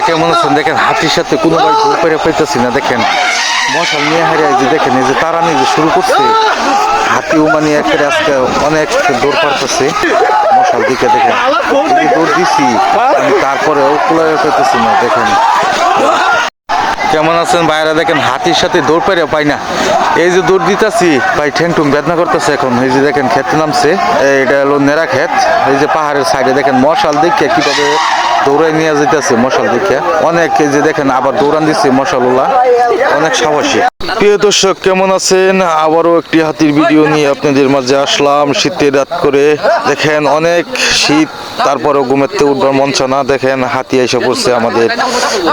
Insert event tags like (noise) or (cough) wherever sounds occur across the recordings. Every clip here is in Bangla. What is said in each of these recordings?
কেমন (laughs) আছেন? দেখেন হাতির সাথে কোনো ভাই ঘুর পেরে পাইতেছি না দেখেন। মশাল নিয়ে হারিয়ে যে দেখেন এই যে তারা নিয়ে যে শুরু করছে হাতিও মানে একেবারে আজকে অনেক দৌড় পারতেছে। মশাল দিকে দেখেন দৌড় দিছি আমি তারপরেও পাইতেছি পেতেছি না দেখেন। কেমন আছেন ভাইরা? দেখেন, হাতির সাথে দৌড় পেরে পাই না। এই যে দৌড় দিতেছি, ভাই ঠেং টুং বেদনা করতেছে এখন। এই যে দেখেন খেতে নামছে। এটা হলো নেরা ক্ষেত। এই যে পাহাড়ের সাইডে দেখেন, মশাল দেখে কীভাবে দৌড়াই নিয়ে যেতেছে মশাল দেখে অনেক যে দেখেন, আবার দৌড়ান দিচ্ছে মশালুল্লাহ অনেক সাহসী। প্রিয় দর্শক, কেমন আছেন? আবারও একটি হাতির ভিডিও নিয়ে আপনাদের মাঝে আসলাম। শীতের রাত করে। দেখেন, অনেক শীত তারপরেও ঘুমেতে উঠবার মঞ্চ না। দেখেন, হাতি এসে পড়ছে আমাদের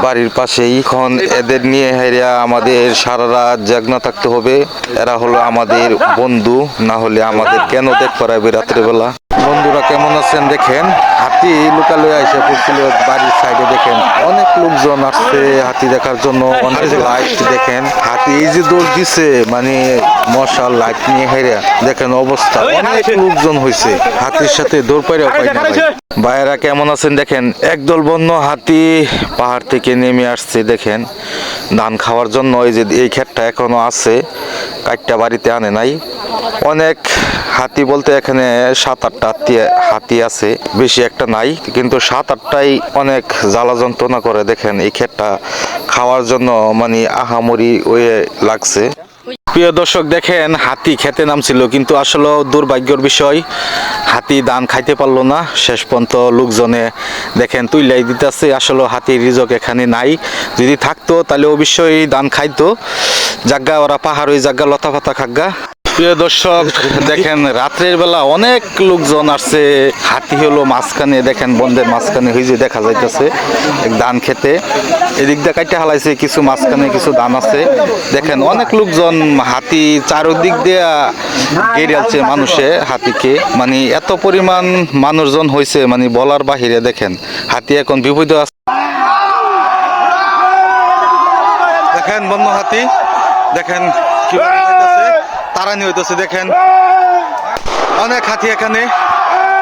বাড়ির পাশেই। এখন এদের নিয়ে হেরিয়া আমাদের সারা রাত জাগনা থাকতে হবে। এরা হলো আমাদের বন্ধু, না হলে আমাদের কেন দেখ পড়াবে রাত্রেবেলা? বন্ধুরা কেমন আছেন দেখেন? হাতি লুকালয়ে এসে পড়ছিল বাড়ির সাইডে দেখেন। অনেক লোকজন আসছে হাতি দেখার জন্য অনেক লাইট দেখেন। হাতি এই যে দৌড় দিছে মানে মশাল লাইট নিয়ে হেরিয়া দেখেন অবস্থা অনেক লোকজন হয়েছে হাতির সাথে দৌড় পাইরাও পাই না ভাইয়েরা কেমন আছেন দেখেন? একদল বন্য হাতি পাহাড় থেকে নেমে আসছে দেখেন। ধান খাওয়ার জন্য এই যে এই ক্ষেতটা এখনও আছে কাটটা বাড়িতে আনে নাই। অনেক হাতি বলতে এখানে সাত আটটা হাতি হাতি আছে। বেশি একটা নাই, কিন্তু সাত আটটাই অনেক জ্বালা যন্ত্রণা করে দেখেন এই ক্ষেতটা। খাওয়ার জন্য মানে আহামরি ওয়ে লাগছে। প্রিয় দর্শক, দেখেন হাতি খেতে নামছিল, কিন্তু আসলে দুর্ভাগ্যর বিষয়, হাতি দান খাইতে পারল না। শেষ পর্যন্ত লোকজনে দেখেন তুইলাই দিতেছে, আসলে হাতির রিজক এখানে নাই। যদি থাকতো, তাহলে অবশ্যই দান খাইতো। জাগা ওরা পাহাড় ওই জাগা লতা পাতা খাগা প্রিয় দর্শক, দেখেন রাত্রের বেলা অনেক লোকজন আসছে। হাতি হলো মাঝখানে, দেখেন বন্ধের মাঝখানে যে দেখা যাইতেছে ধান খেতে। এদিক দিয়ে কাইটা হালাইছে, কিছু মাঝখানে, কিছু ধান আছে। দেখেন অনেক লোকজন হাতি চারদিক দিয়ে গেরিয়ালছে মানুষে হাতিকে। মানে এত পরিমাণ মানুষজন হয়েছে মানে বলার বাহিরে দেখেন, হাতি এখন বিপদ আছে। দেখেন বন্য হাতি, দেখেন যাইতাছে। তারানি হইতেছে, দেখেন। অনেক হাতি এখানে।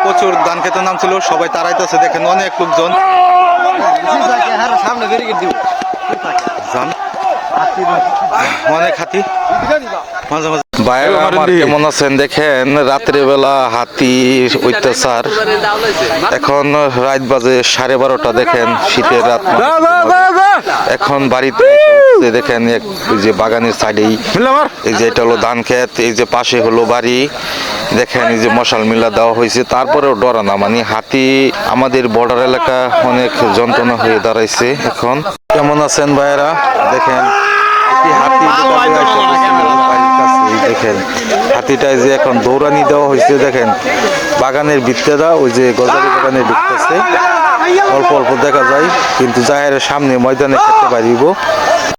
প্রচুর ধান খেতে নাম ছিল, সবাই তারাইতেছে, দেখেন, অনেক লোকজন। অনেক হাতি। মাঝে মাঝে কেমন আছেন? দেখেন রাত্রে বেলা হাতির অত্যাচার এখন রাত বাজে সাড়ে বারোটা দেখেন শীতের রাত। এখন বাড়িতে দেখেন এক ওই যে বাগানের সাইডেই। এই যে এটা হলো ধান ক্ষেত এই যে পাশে হলো বাড়ি। দেখেন এই যে মশাল মিলা দেওয়া হয়েছে। তারপরেও ডরা না মানে হাতি আমাদের বর্ডার এলাকা অনেক যন্ত্রণা হয়ে দাঁড়াইছে এখন। কেমন আছেন ভাইয়েরা? দেখেন হাতি দেখেন, হাতিটায় যে এখন দৌড়ানি দেওয়া হয়েছে, দেখেন, বাগানের ভিত্তেরা ওই যে গজারি বাগানে ভিত্তেছে অল্প অল্প দেখা যায়, কিন্তু জাহের সামনে ময়দানে খেতে পারিব।